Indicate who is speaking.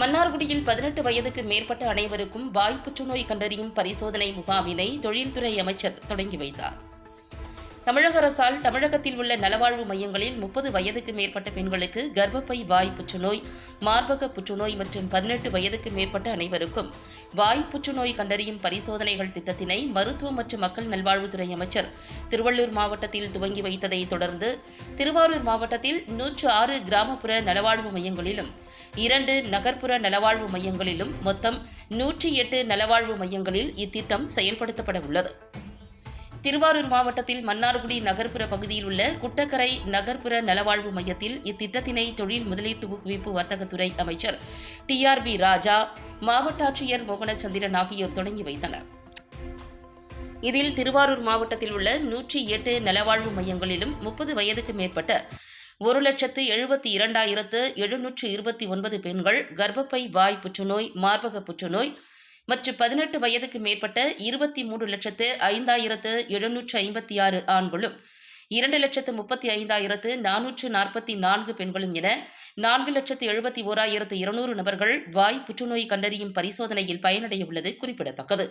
Speaker 1: மன்னார்குடியில் பதினெட்டு வயதுக்கு மேற்பட்ட அனைவருக்கும் வாய் புற்றுநோய் கண்டறியும் பரிசோதனை முகாமினை தொழில்துறை அமைச்சர் தொடங்கி வைத்தார். தமிழக அரசால் தமிழகத்தில் உள்ள நலவாழ்வு மையங்களில் முப்பது வயதுக்கு மேற்பட்ட பெண்களுக்கு கர்ப்பப்பை வாய் புற்றுநோய் மார்பக புற்றுநோய் மற்றும் பதினெட்டு வயதுக்கு மேற்பட்ட அனைவருக்கும் வாய் புற்றுநோய் கண்டறியும் பரிசோதனைகள் திட்டத்தினை மருத்துவ மற்றும் மக்கள் நல்வாழ்வுத்துறை அமைச்சர் திருவள்ளூர் மாவட்டத்தில் துவங்கி வைத்ததை தொடர்ந்து திருவாரூர் மாவட்டத்தில் நூற்று ஆறு கிராமப்புற நலவாழ்வு மையங்களிலும் இரண்டு நகர்ப்புற நலவாழ்வு மையங்களிலும் மொத்தம் நூற்றி எட்டு நலவாழ்வு மையங்களில் இத்திட்டம் செயல்படுத்தப்பட உள்ளது. திருவாரூர் மாவட்டத்தில் மன்னார்குடி நகர்ப்புற பகுதியில் உள்ள குட்டக்கரை நகர்ப்புற நலவாழ்வு மையத்தில் இத்திட்டத்தினை தொழில் முதலீட்டு ஊக்குவிப்பு வர்த்தகத்துறை அமைச்சர் டி ஆர் பி ராஜா மாவட்ட ஆட்சியர் மோகனச்சந்திரன் ஆகியோர் தொடங்கி வைத்தனர். இதில் திருவாரூர் மாவட்டத்தில் உள்ள நூற்றி எட்டு நலவாழ்வு மையங்களிலும் முப்பது வயதுக்கு மேற்பட்ட ஒரு லட்சத்து எழுபத்தி இரண்டாயிரத்து எழுநூற்று இருபத்தி ஒன்பது பெண்கள் கர்ப்பப்பை வாய் புற்றுநோய் மார்பக புற்றுநோய் மற்றும் பதினெட்டு வயதுக்கு மேற்பட்ட இருபத்தி மூன்று லட்சத்து ஐந்தாயிரத்து எழுநூற்று ஐம்பத்தி ஆறு ஆண்களும் இரண்டு லட்சத்து முப்பத்தி ஐந்தாயிரத்து நானூற்று நாற்பத்தி நான்கு பெண்களும் என நான்கு லட்சத்து எழுபத்தி ஓராயிரத்து இருநூறு நபர்கள் வாய் புற்றுநோய் கண்டறியும் பரிசோதனையில் பயனடைய உள்ளது குறிப்பிடத்தக்கது.